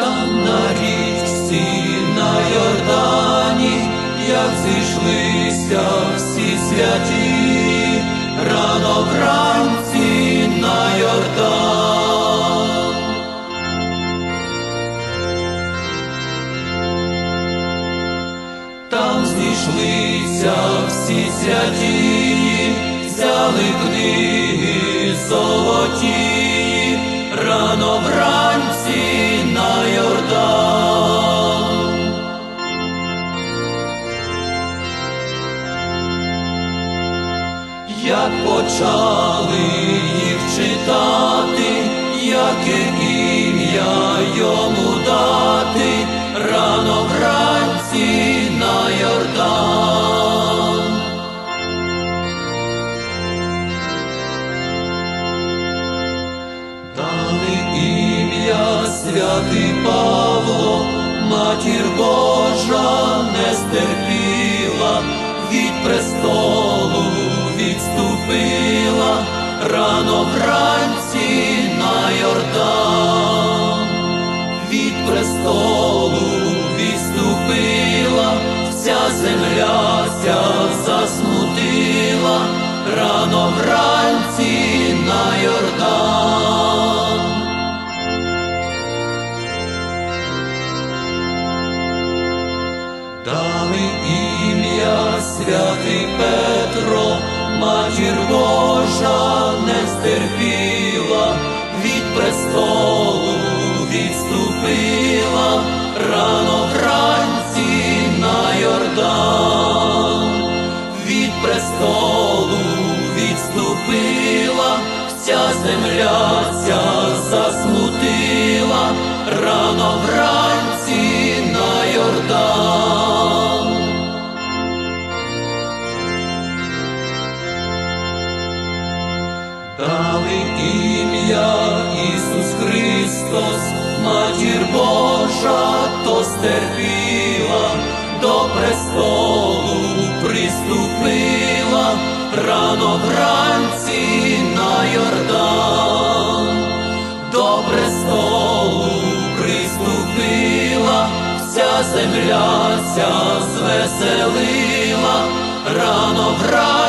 там на річці, на Йордані, як зійшлися всі святі, рано вранці на Йордан. Там зійшлися всі святі. Як почали їх читати, яке ім'я йому дати, рано вранці на Йордан. Дали ім'я святий Павло, матір Божа не стерпіла, від престолу відступила, рано вранці на Йордан, від престолу відступила, вся земля ся засмутила, рано вранці на Йордан. Дали ім'я святий Петро, матір Божа не стерпіла, від престолу відступила, рано вранці на Йордан, від престолу відступила, вся земля ця ім'я Ісус Христос, матір Божа, то стерпіла, до престолу приступила, рано вранці на Йордан, до престолу приступила, вся земля ся звеселила, рано вранці.